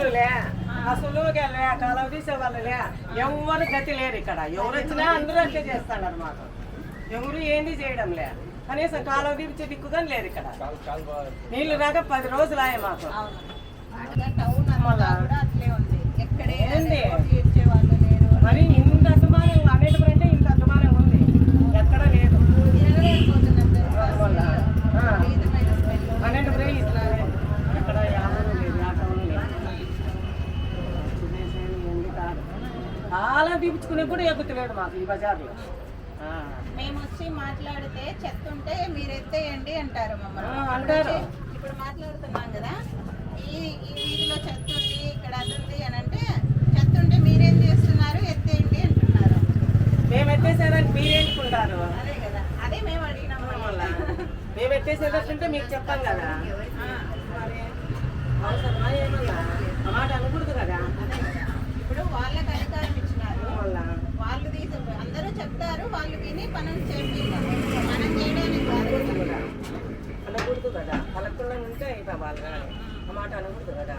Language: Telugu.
నీళ్ళులే అసలు లే కాలం తీసే వాళ్ళలే ఎవరు గతి లేరు ఇక్కడ. ఎవరు వచ్చినా అందరూ అట్లే చేస్తాడు అనమాట ఎవరు ఏంది చేయడం లే కనీసం కాలం తీర్చే దిక్కుగా లేరు ఇక్కడ. నీళ్ళు రాక పది రోజులు ఆయే మాకు. అట్లా టౌన్ అంతా కూడా అట్లే ఉంది ఎక్కడే ఏంది? తీర్చే వాళ్ళు లేరు మరి ఇంత అభిమానం అనేటప్పుడంటే ఇంత అభిమానం ఉంది ఎక్కడ లేదు తిరగలేకపోతున్నాం తెలుసా? వల్ల. ఆ. విపరీతమైన స్మెల్ అనేటప్పుడే ఇట్లా లేదు. ఎక్కడ యాభై లేదు ఆ టౌన్ లేదు తినేసేది ఏంది కాదు చాలా తీపించుకునే కూడా ఎక్కుతలేడు మాకు ఈ బజార్లో. మేము వచ్చి మాట్లాడితే చెత్త ఉంటే మీరు ఎత్తేయండి అంటారు మమ్మల్ని. అంటారు. ఇప్పుడు మాట్లాడుతున్నాం కదా. ఈ ఈ వీధిలో చెత్త ఉంది ఇక్కడ అది ఉంది అని అంటే చెత్త ఉంటే మీరేం చేస్తున్నారు? ఎత్తేయండి అంటున్నారు. మేము ఎత్తేసేదానికి మీరు ఏంటుకుంటారు అదే కదా. అదే మేము అడిగినాం. మేము ఎత్తేసేటట్టుంటే మీకు చెప్పాం కదా ఆ, మరి అవసరమా ఏమన్నా ఆ మాట అనకూడదు కదా అదే కదా ఇప్పుడు వాళ్ళకి అధికారం ఇచ్చినారు వల్ల. వాళ్ళు తీసు అందరూ చెప్తారు వాళ్ళు విని పనులు చేపించారు మనం చేయడానికి కాదు. కదా అనకూడదు కదా. ఉంటే అయిపోయి వాళ్ళు కానీ మాట అనకూడదు కదా.